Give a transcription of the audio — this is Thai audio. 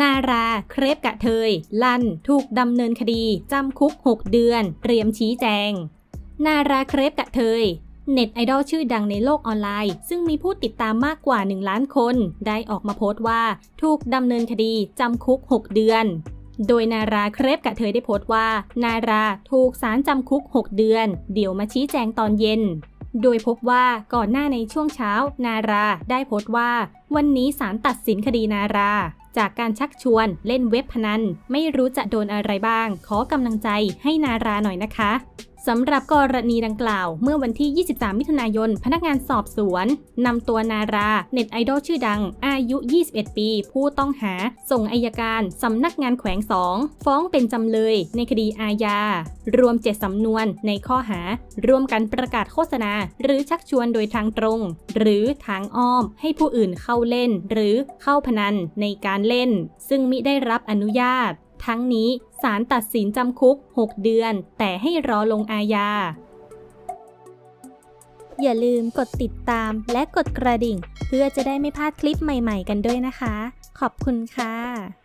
นารา เครปกะเทย ลั่น ถูกดำเนินคดี จำคุก 6 เดือน เตรียมชี้แจง นารา เครปกะเทยเน็ตไอดอลชื่อดังในโลกออนไลน์ ซึ่งมีผู้ติดตามมากกว่า 1 ล้านคน ได้ออกมาโพสต์ว่า ถูกดำเนินคดี จำคุก 6 เดือน โดยนาราเครปกะเทยได้โพสต์ว่า นาราถูกสารจำคุก 6 เดือน เดี๋ยวมาชี้แจงตอนเย็น โดยพบว่าก่อนหน้าในช่วงเช้า นาราได้โพสต์ว่า วันนี้ศาลตัดสินคดีนารา จากการชักชวนเล่นเว็บพนัน ไม่รู้จะโดนอะไรบ้าง ขอกำลังใจให้นาราหน่อยนะคะสำหรับกรณีดังกล่าว เมื่อวันที่ 23 มิถุนายน พนักงานสอบสวนนำตัวนารา เน็ตไอดอลชื่อดัง อายุ 21 ปี ผู้ต้องหา ส่งอายการสำนักงานแขวงสองฟ้องเป็นจำเลยในคดีอาญา รวม 7 สำนวนในข้อหา ร่วมกันประกาศโฆษณา หรือชักชวนโดยทางตรง หรือทางอ้อมให้ผู้อื่นเข้าเล่น หรือเข้าพนันในการเล่น ซึ่งมิได้รับอนุญาต ทั้งนี้ศาลตัดสินจำคุก 6 เดือน แต่ให้รอลงอาญา อย่าลืมกดติดตามและกดกระดิ่ง เพื่อจะได้ไม่พลาดคลิปใหม่ๆ กันด้วยนะคะ ขอบคุณค่ะ